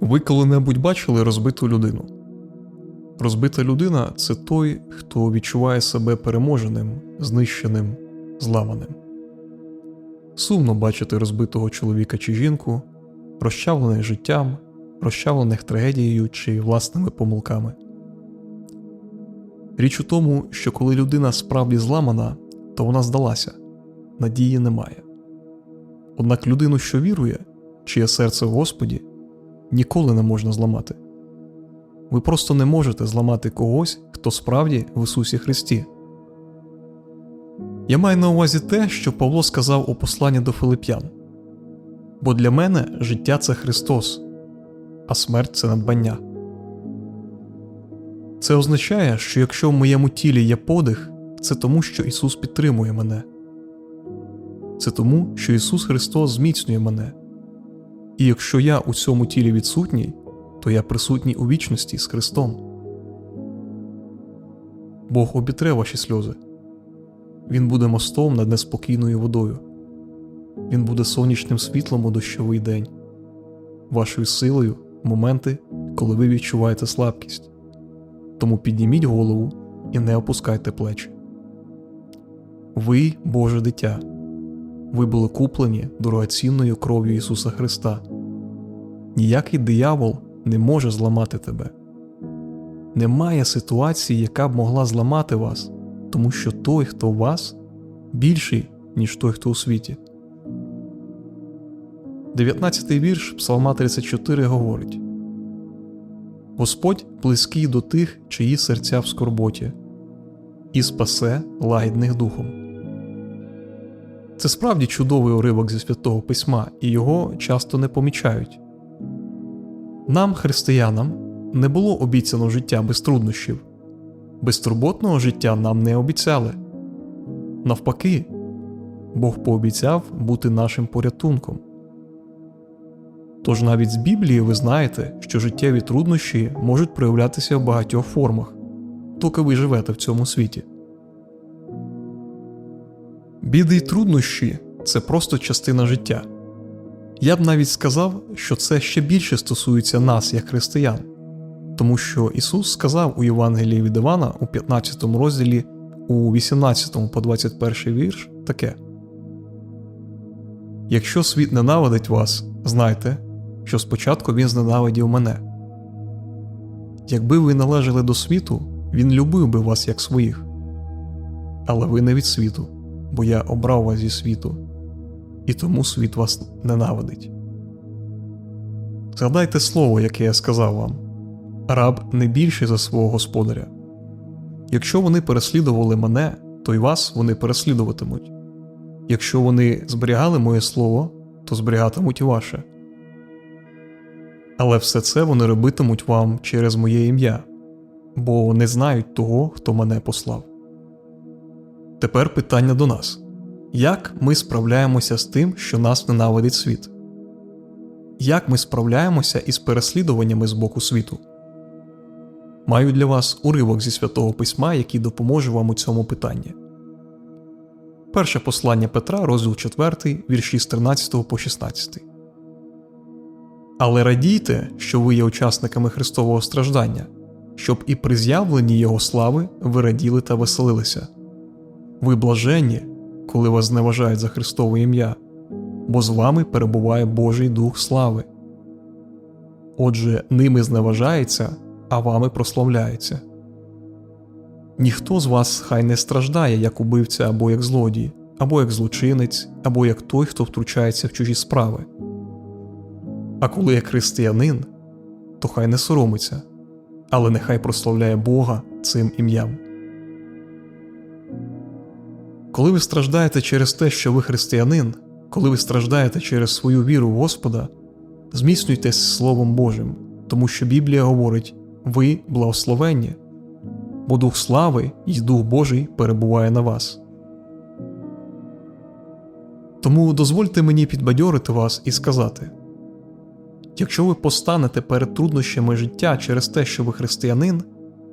Ви коли-небудь бачили розбиту людину? Розбита людина це той, хто відчуває себе переможеним, знищеним, зламаним. Сумно бачити розбитого чоловіка чи жінку, розчавлених життям, розчавлених трагедією чи власними помилками. Річ у тому, що коли людина справді зламана, то вона здалася, надії немає. Однак людину, що вірує, чиє серце в Господі, ніколи не можна зламати. Ви просто не можете зламати когось, хто справді в Ісусі Христі. Я маю на увазі те, що Павло сказав у посланні до Филип'ян. Бо для мене життя це Христос, а смерть це надбання. Це означає, що якщо в моєму тілі є подих, це тому, що Ісус підтримує мене. Це тому, що Ісус Христос зміцнює мене. І якщо я у цьому тілі відсутній, то я присутній у вічності з Христом. Бог обітре ваші сльози. Він буде мостом над неспокійною водою. Він буде сонячним світлом у дощовий день, вашою силою в моменти, коли ви відчуваєте слабкість. Тому підніміть голову і не опускайте плечі. Ви Боже дитя. Ви були куплені дорогоцінною кров'ю Ісуса Христа. Ніякий диявол не може зламати тебе. Немає ситуації, яка б могла зламати вас, тому що той, хто в вас, більший, ніж той, хто у світі. 19-й вірш Псалма 34 говорить Господь близький до тих, чиї серця в скорботі, і спасе лагідних духом. Це справді чудовий уривок зі святого письма, і його часто не помічають. Нам, християнам, не було обіцяно життя без труднощів, безтурботного життя нам не обіцяли. Навпаки, Бог пообіцяв бути нашим порятунком. Тож навіть з Біблії ви знаєте, що життєві труднощі можуть проявлятися в багатьох формах, доки ви живете в цьому світі. Біди й труднощі це просто частина життя. Я б навіть сказав, що це ще більше стосується нас, як християн, тому що Ісус сказав у Євангелії від Івана у 15 розділі у 18 по 21 вірш таке: Якщо світ ненавидить вас, знайте, що спочатку він зненавидів мене. Якби ви належали до світу, він любив би вас як своїх. Але ви не від світу, бо я обрав вас зі світу, і тому світ вас ненавидить. Згадайте слово, яке я сказав вам раб не більший за свого господаря. Якщо вони переслідували мене, то й вас вони переслідуватимуть. Якщо вони зберігали моє слово, то зберігатимуть і ваше. Але все це вони робитимуть вам через моє ім'я, бо не знають того, хто мене послав. Тепер питання до нас як ми справляємося з тим, що нас ненавидить світ? Як ми справляємося із переслідуваннями з боку світу? Маю для вас уривок зі святого письма, який допоможе вам у цьому питанні. Перше послання Петра, розділ 4, вірші з 13 по 16. Але радійте, що ви є учасниками Христового страждання, щоб і при з'явленні Його слави ви раділи та веселилися. Ви блаженні, коли вас зневажають за Христове ім'я, бо з вами перебуває Божий Дух слави. Отже, ними зневажається, а вами прославляється. Ніхто з вас хай не страждає як убивця або як злодій, або як злочинець, або як той, хто втручається в чужі справи. А коли як християнин, то хай не соромиться, але нехай прославляє Бога цим ім'ям. Коли ви страждаєте через те, що ви християнин, коли ви страждаєте через свою віру в Господа, зміцнюйтесь Словом Божим, тому що Біблія говорить ви благословенні, бо Дух слави і Дух Божий перебуває на вас. Тому дозвольте мені підбадьорити вас і сказати якщо ви постанете перед труднощами життя через те, що ви християнин,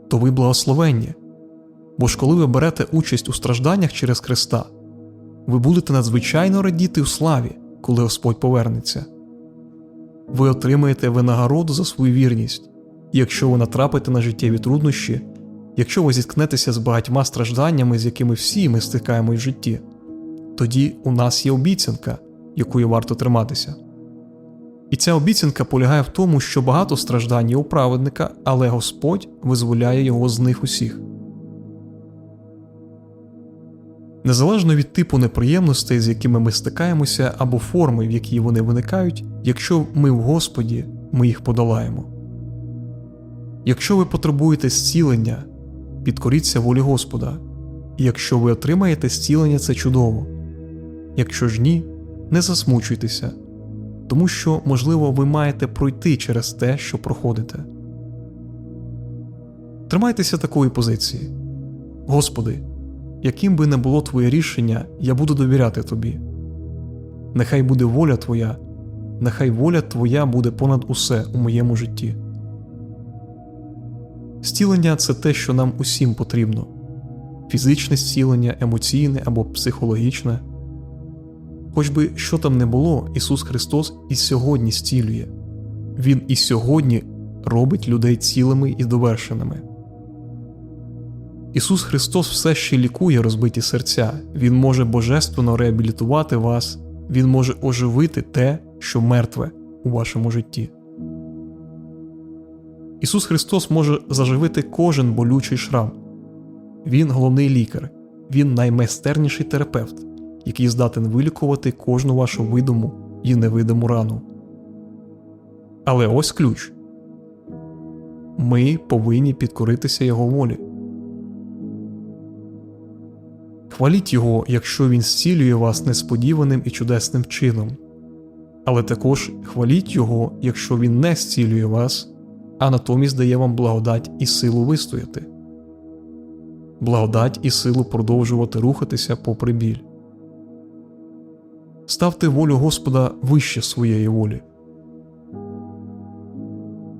то ви благословенні. Бо ж коли ви берете участь у стражданнях через Христа, ви будете надзвичайно радіти у славі, коли Господь повернеться. ви отримаєте винагороду за свою вірність. Якщо ви натрапите на життєві труднощі, якщо ви зіткнетеся з багатьма стражданнями, з якими всі ми стикаємось в житті, тоді у нас є обіцянка, якої варто триматися. І ця обіцянка полягає в тому, що багато страждань є у праведника, але Господь визволяє його з них усіх. Незалежно від типу неприємностей, з якими ми стикаємося, або форми, в якій вони виникають, якщо ми в Господі, ми їх подолаємо. Якщо ви потребуєте зцілення, підкоріться волі Господа, і якщо ви отримаєте зцілення, це чудово. Якщо ж ні, не засмучуйтеся, тому що, можливо, ви маєте пройти через те, що проходите. Тримайтеся такої позиції. Господи, яким би не було Твоє рішення, я буду довіряти Тобі. Нехай буде воля Твоя, нехай воля Твоя буде понад усе у моєму житті. Зцілення це те, що нам усім потрібно фізичне зцілення, емоційне або психологічне. Хоч би що там не було, Ісус Христос і сьогодні зцілює Він і сьогодні робить людей цілими і довершеними. Ісус Христос все ще лікує розбиті серця, Він може божественно реабілітувати вас, Він може оживити те, що мертве у вашому житті. Ісус Христос може заживити кожен болючий шрам. Він головний лікар, Він наймайстерніший терапевт, який здатен вилікувати кожну вашу видиму і невидиму рану. Але ось ключ ми повинні підкоритися Його волі. Хваліть Його, якщо Він зцілює вас несподіваним і чудесним чином, але також хваліть Його, якщо Він не зцілює вас, а натомість дає вам благодать і силу вистояти, благодать і силу продовжувати рухатися попри біль. Ставте волю Господа вище своєї волі.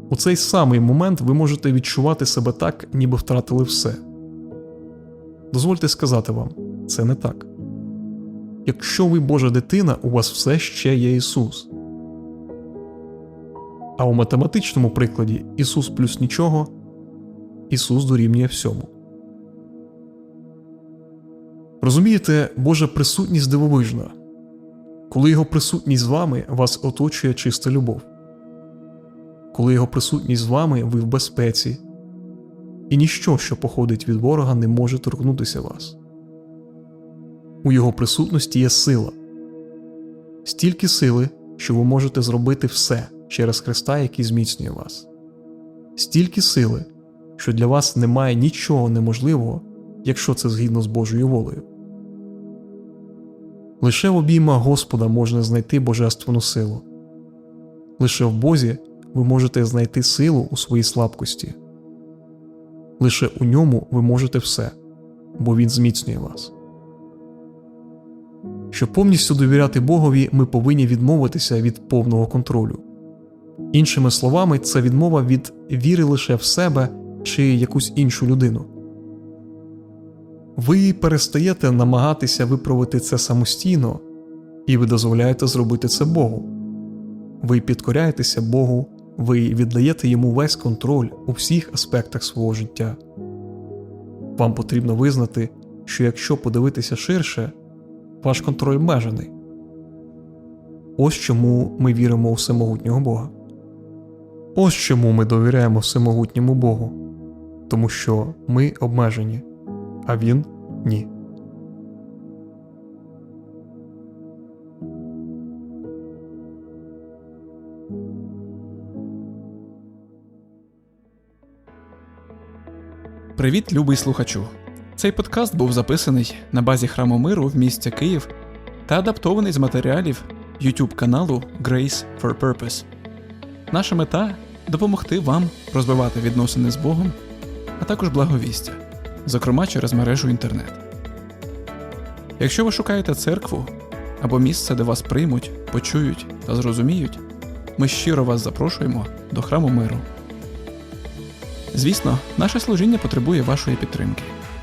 У цей самий момент ви можете відчувати себе так, ніби втратили все. Дозвольте сказати вам, це не так. Якщо ви Божа дитина, у вас все ще є Ісус. А у математичному прикладі Ісус плюс нічого, Ісус дорівнює всьому. Розумієте, Божа присутність дивовижна. Коли Його присутність з вами, вас оточує чиста любов. Коли Його присутність з вами, ви в безпеці, і ніщо, що походить від ворога, не може торкнутися вас. У Його присутності є сила, стільки сили, що ви можете зробити все через Христа, який зміцнює вас, стільки сили, що для вас немає нічого неможливого, якщо це згідно з Божою волею. Лише в обіймах Господа можна знайти божественну силу. Лише в Бозі ви можете знайти силу у своїй слабкості. Лише у ньому ви можете все, бо Він зміцнює вас. Щоб повністю довіряти Богові, ми повинні відмовитися від повного контролю. Іншими словами, це відмова від віри лише в себе чи якусь іншу людину. Ви перестаєте намагатися виправити це самостійно, і ви дозволяєте зробити це Богу. Ви підкоряєтеся Богу, ви віддаєте йому весь контроль у всіх аспектах свого життя. Вам потрібно визнати, що якщо подивитися ширше, ваш контроль обмежений. Ось чому ми віримо у всемогутнього Бога. Ось чому ми довіряємо всемогутньому Богу, тому що ми обмежені, а Він ні. Привіт, любий слухачу! Цей подкаст був записаний на базі храму миру в місті Київ та адаптований з матеріалів YouTube каналу Grace for Purpose. Наша мета допомогти вам розвивати відносини з Богом, а також благовістя, зокрема через мережу інтернет. Якщо ви шукаєте церкву або місце, де вас приймуть, почують та зрозуміють, ми щиро вас запрошуємо до храму миру. Звісно, наше служіння потребує вашої підтримки